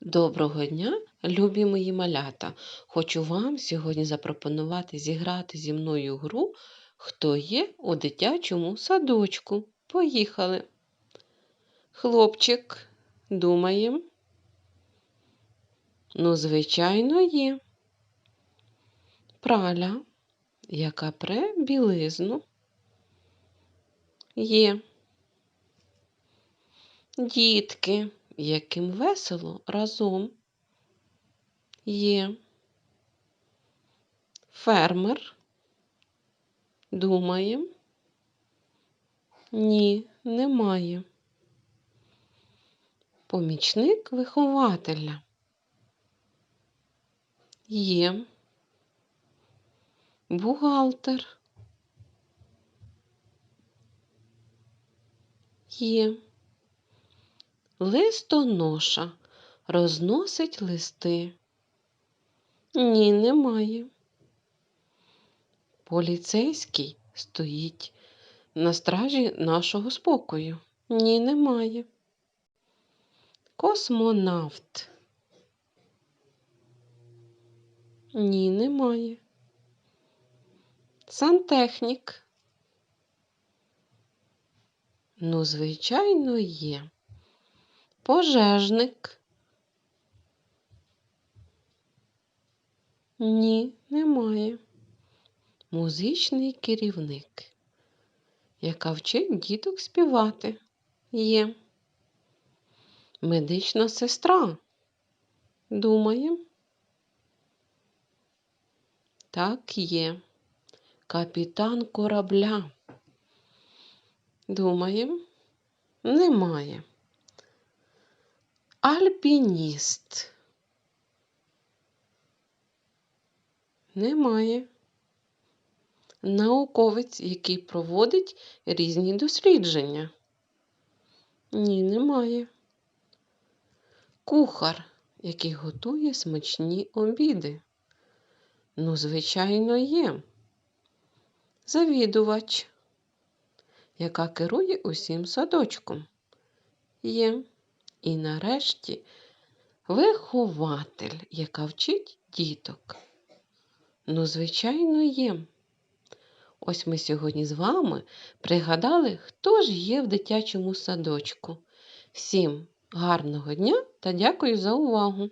Доброго дня, любі мої малята! Хочу вам сьогодні запропонувати зіграти зі мною гру Хто є у дитячому садочку. Поїхали. Хлопчик, думаєм? Ну, звичайно, є. Праля, яка пре білизну. Є. Дітки, яким весело разом. Є. Фермер. Думає. Ні, немає. Помічник вихователя. Є. Бухгалтер. Є. Листоноша розносить листи. Ні, немає. Поліцейський стоїть на стражі нашого спокою. Ні, немає. Космонавт. Ні, немає. Сантехнік. Ну, звичайно, є. Пожежник. Ні, немає. Музичний керівник, яка вчить діток співати. Є. Медична сестра. Думаєм? Так є. Капітан корабля. Думаєм? Немає. Альпініст. Немає. Науковець, який проводить різні дослідження. Ні, немає. Кухар, який готує смачні обіди. Ну, звичайно, є. Завідувач, яка керує усім садочком. Є. І нарешті вихователь, яка вчить діток. Ну, звичайно, є. Ось ми сьогодні з вами пригадали, хто ж є в дитячому садочку. Всім гарного дня та дякую за увагу!